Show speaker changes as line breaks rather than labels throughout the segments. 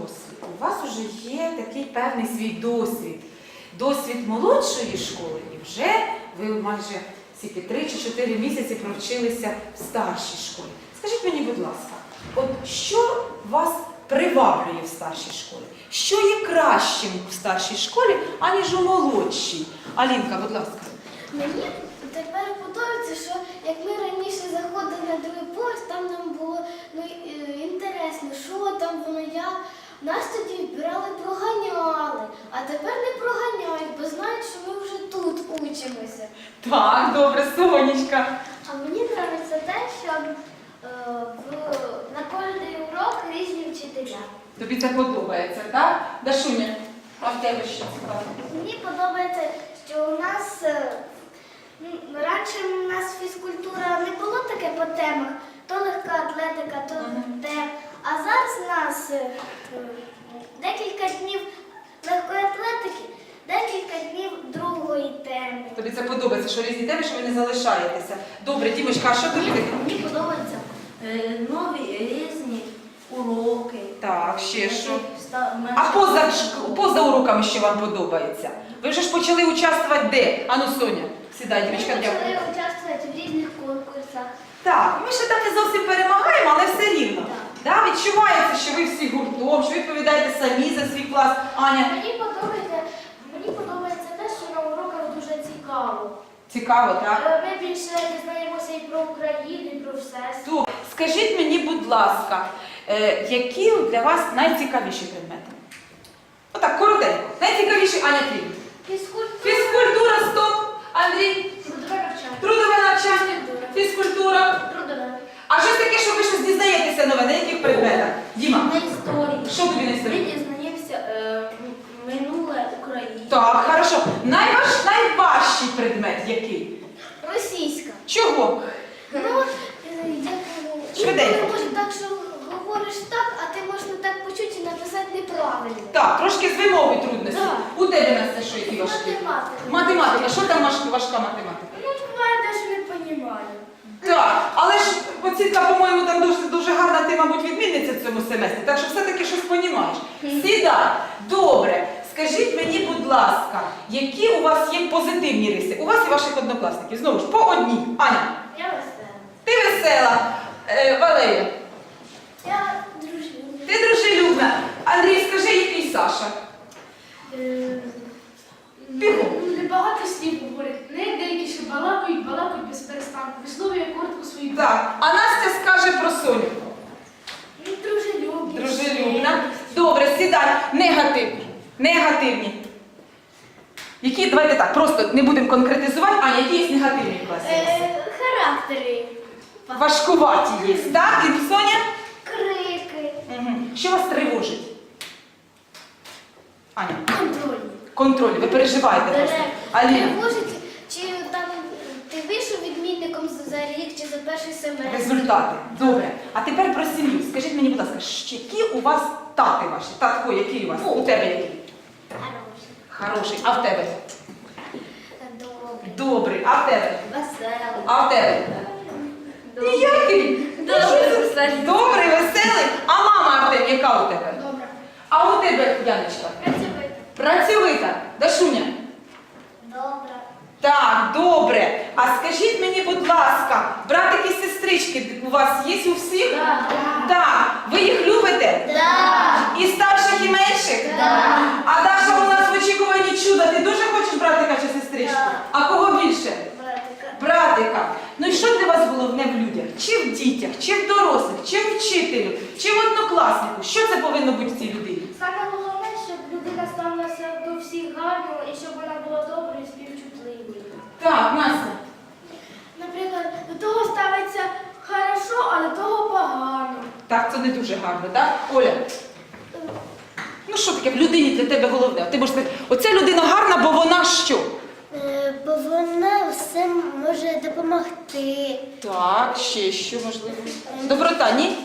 дорослі. У вас вже є такий певний свій досвід. Досвід молодшої школи, і вже ви майже скільки, 3 чи 4 місяці провчилися в старшій школі. Скажіть мені, будь ласка, от що вас приваблює в старшій школі? Що є кращим в старшій школі, аніж у молодшій? Алінка, будь ласка.
Мені тепер подобається, що як ми раніше заходили на другий поверх, там нам було ну, е, інтересно, що там воно як. Нас тоді брали, проганяли, а тепер не проганяють, бо знають, що ми вже тут учимося.
Так, добре, Сонечка.
А мені подобається те, що е, в, на кожний урок різні вчителя.
Тобі це подобається, так? Дашуня, а в тебе що цікаво?
Мені подобається, що у нас е, ну, раніше у нас фізкультура не було таке по темах, то легка атлетика, то
Мгм.
У нас е, декілька днів легкої атлетики, декілька днів другої теми.
Тобі це подобається, що різні теми, що ви не залишаєтеся. Добре, Дімочка, а що тобі таке?
Мені подобаються е, нові різні уроки.
Так, ще що? А поза, поза уроками що вам подобається? Ви вже ж почали участвувати де? Ану, Соня, сідай,
дівчатка.
Ми
почали участвувати в різних конкурсах.
Так, ми ще так не зовсім перемагаємо, але все рівно. Да, відчувається, що ви що відповідаєте самі за свій клас. Аня,
Мені подобається, мені подобається те, що на уроках дуже цікаво.
цікаво, так?
Е, Ми більше дізнаємося і про Україну, і про все.
Добре. Скажіть мені, будь ласка, е, які для вас найцікавіші предмети? Отак, коротенько. Найцікавіші Аня твій.
Фізкультура.
Фізкультура, стоп. Андрій,
Трудове навчання.
трудове навчання, фізкультура.
Трудове.
А щось таке, що ви щось дізнаєтеся нове, на яких предметах? Діма,
На історії.
що тобі не
Ми
історія?
дізнаємося е, минуле України.
Так, хорошо. Найваж, найважчий предмет який?
Російська.
Чого?
Ну, е,
Швиденько.
може так, що говориш так, а ти можеш не так почути і написати неправильно.
Так, трошки з вимови трудності.
Так.
У тебе на це що які важкі?
Математика.
Математика. Що там важ- важка математика?
Ну, буває, навіть не розумію.
Так, але ж оцінка, по-моєму, там дуже, дуже гарна, ти, мабуть, відмінниця в цьому семестрі, так що все-таки щось понімаєш. Сідай. Добре. Скажіть мені, будь ласка, які у вас є позитивні риси? У вас і ваших однокласників. Знову ж, по одній. Аня,
Я весела.
ти весела. Е, Валерія,
Я дружина.
ти дружелюбна. Андрій, скажи, який Саша? Бігом.
Небагато слів говорять. Не деякі ще балакають, балакають без перестанку. Висловлює коротко свої.
Так. А Настя скаже про Соню.
Ну, дружелюбні.
Дружелюбна. Добре, сідай. Негативні. Негативні. Які, давайте так, просто не будемо конкретизувати, а які є негативні в класі?
Е, характери.
Важкуваті є, так? І Соня?
Крики.
Угу. Що вас тривожить? Аня,
Контрольні.
контроль, ви переживаєте просто. Аліна,
Тривожить, чи там ти вийшов відмінником за- за рік чи за перший семестр?
результати. Добре. А тепер про сім'ю. Скажіть мені, будь ласка, які у вас тати ваші? Татко, який у вас? У тебе який?
Хороший.
А в тебе?
Добрий.
Добрий. А в тебе?
Веселий.
А в тебе? Ніякий.
Добре, веселий.
Добрий, веселий. А мама Артем, яка у тебе?
Добре.
А у тебе, Яночка?
Працювати.
Працьовита. Дашуня?
Добре.
Так, добре. А скажіть мені, будь ласка, братики і сестрички у вас є у всіх? Так. Ви їх любите?
Да.
І старших, і менших?
Да.
А Даша у нас в очікуванні чуда. Ти дуже хочеш братика чи сестричку?
Да.
А кого більше?
Братика.
Братика. Ну вас головне в людях? Чи в дітях, чи в дорослих, чи в вчителю, чи в однокласнику? Що це повинно бути в цій людині?
Саме головне, щоб людина ставилася до всіх гарно і щоб вона була доброю і співчутливою.
Так, Настя.
Наприклад, до того ставиться хорошо, а до того погано.
Так, це не дуже гарно, так? Оля. Ну що таке в людині для тебе головне? Ти можеш сказати, оця людина гарна, бо вона що?
Вона все може допомогти.
Так, ще що можливо? Доброта, ні?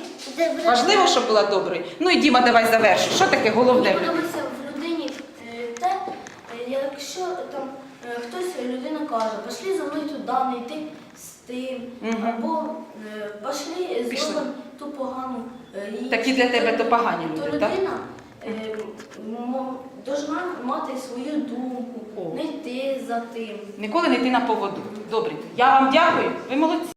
Важливо, щоб була доброю. Ну і Діма, давай завершуй. Що таке головне?
Мені подобається в людині е, те, е, якщо там е, хтось людина каже, пошли за мною туди, не йти з тим,
Мгм.
або е,
Пішли.
зробимо ту погану. е, їй».
Такі для тебе то погані
То
люди, так?
людина должна мати свою думку,
О.
не йти за тим.
Ніколи не йти на поводу. Добре. Я вам дякую. Ви молодці.